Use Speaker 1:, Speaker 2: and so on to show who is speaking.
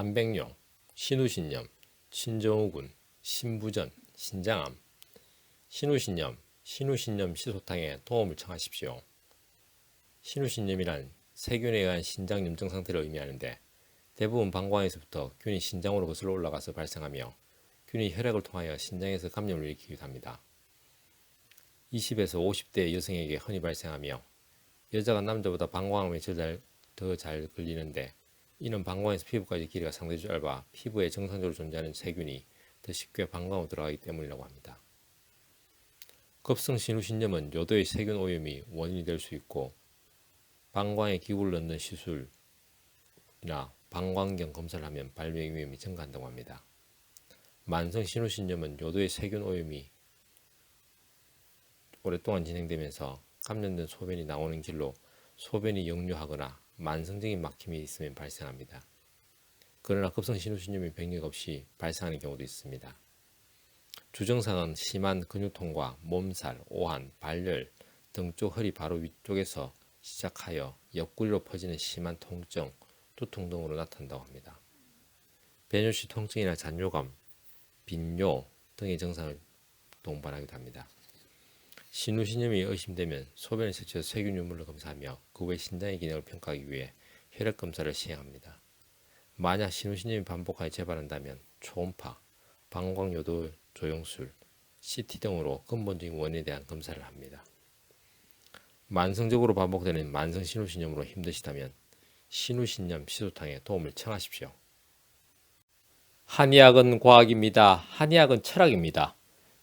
Speaker 1: 단백뇨, 신우신염, 신정후군, 신부전, 신장암, 신우신염, 신우신염 시소탕에 도움을 청하십시오. 신우신염이란 세균에 의한 신장 염증 상태를 의미하는데 대부분 방광에서부터 균이 신장으로 거슬러 올라가서 발생하며 균이 혈액을 통하여 신장에서 감염을 일으키기도 합니다. 20에서 50대 여성에게 흔히 발생하며 여자가 남자보다 방광암에 더 잘 걸리는데 이는 방광에서 피부까지 길이가 상대적으로 짧아 피부에 정상적으로 존재하는 세균이 더 쉽게 방광으로 들어가기 때문이라고 합니다. 급성 신우신염은 요도의 세균 오염이 원인이 될 수 있고 방광에 기구를 넣는 시술이나 방광경 검사를 하면 발병 위험이 증가한다고 합니다. 만성 신우신염은 요도의 세균 오염이 오랫동안 진행되면서 감염된 소변이 나오는 길로 소변이 역류하거나 만성적인 막힘이 있으면 발생합니다. 그러나 급성 신우신염이 병력 없이 발생하는 경우도 있습니다. 주증상은 심한 근육통과 몸살, 오한, 발열 등쪽 허리 바로 위쪽에서 시작하여 옆구리로 퍼지는 심한 통증, 두통 등으로 나타난다고 합니다. 배뇨 시 통증이나 잔뇨감, 빈뇨 등의 증상을 동반하기도 합니다. 신우신염이 의심되면 소변을 채취해서 세균 유무를 검사하며 그 외 신장의 기능을 평가하기 위해 혈액 검사를 시행합니다. 만약 신우신염이 반복하여 재발한다면 초음파, 방광요도 조영술, CT 등으로 근본적인 원인에 대한 검사를 합니다. 만성적으로 반복되는 만성 신우신염으로 힘드시다면 신우신염 시소탕에 도움을 청하십시오. 한의학은 과학입니다. 한의학은 철학입니다.